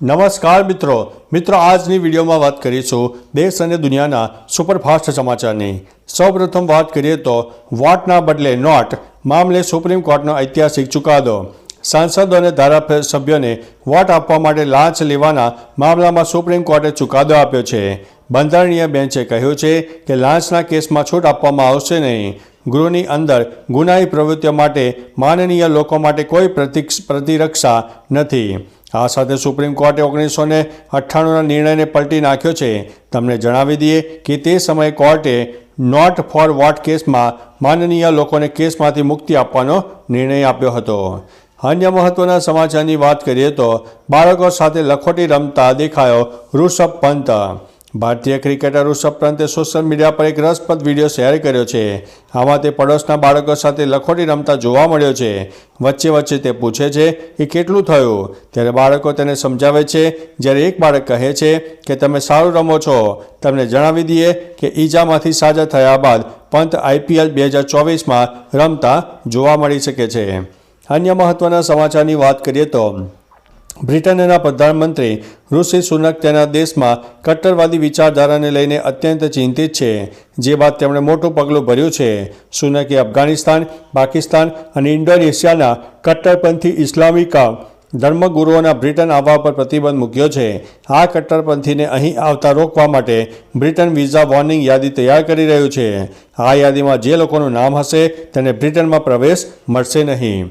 નમસ્કાર મિત્રો. મિત્રો, આજની વિડીયોમાં વાત કરીશું દેશ અને દુનિયાના સુપરફાસ્ટ સમાચારની. સૌપ્રથમ વાત કરીએ તો વોટના બદલે નોટ મામલે સુપ્રીમ કોર્ટનો ઐતિહાસિક ચુકાદો. સાંસદો અને ધારાસભ્યોને વોટ આપવા માટે લાંચ લેવાના મામલામાં સુપ્રીમ કોર્ટે ચુકાદો આપ્યો છે. બંધારણીય બેન્ચે કહ્યું છે કે લાંચના કેસમાં છૂટ આપવામાં આવશે નહીં. ગૃહની અંદર ગુનાહી પ્રવૃત્તિઓ માટે માનનીય લોકો માટે કોઈ પ્રતિરક્ષા નથી. આ સાથે સુપ્રીમ કોર્ટે ઓગણીસો ને અઠ્ઠાણુંના નિર્ણયને પલટી નાખ્યો છે. તમને જણાવી દઈએ કે તે સમયે કોર્ટે નોટ ફોર વોટ કેસમાં માનનીય લોકોને કેસમાંથી મુક્તિ આપવાનો નિર્ણય આપ્યો હતો. અન્ય મહત્વના સમાચારની વાત કરીએ તો બાળકો સાથે લખોટી રમતા દેખાયો ઋષભ પંત. ભારતીય ક્રિકેટર ઋષભ પંતે સોશિયલ મીડિયા પર એક રસપ્રદ વીડિયો શેર કર્યો છે. આમાં તે પડોશના બાળકો સાથે લખોટી રમતા જોવા મળ્યો છે. વચ્ચે વચ્ચે તે પૂછે છે કે કેટલું થયું? ત્યારે બાળકો તેને સમજાવે છે. જ્યારે એક બાળક કહે છે કે, તમે સારું રમો છો. તમને જણાવી દઈએ કે ઈજામાંથી સાજા થયા બાદ પંત આઈપીએલ બે હજાર ચોવીસમાં રમતા જોવા મળી શકે છે. અન્ય મહત્વના સમાચારની વાત કરીએ તો બ્રિટનના પ્રધાનમંત્રી ઋષિ સુનક તેના દેશમાં કટ્ટરવાદી વિચારધારાને લઈને અત્યંત ચિંતિત છે. જે બાદ તેમણે મોટું પગલું ભર્યું છે. સુનકે અફઘાનિસ્તાન, પાકિસ્તાન અને ઇન્ડોનેશિયાના કટ્ટરપંથી ઇસ્લામિકા ધર્મગુરુઓના બ્રિટન આવવા પર પ્રતિબંધ મૂક્યો છે. આ કટ્ટરપંથીને અહીં આવતા રોકવા માટે બ્રિટન વિઝા વોર્નિંગ યાદી તૈયાર કરી રહ્યું છે. આ યાદીમાં જે લોકોનું નામ હશે તેને બ્રિટનમાં પ્રવેશ મળશે નહીં.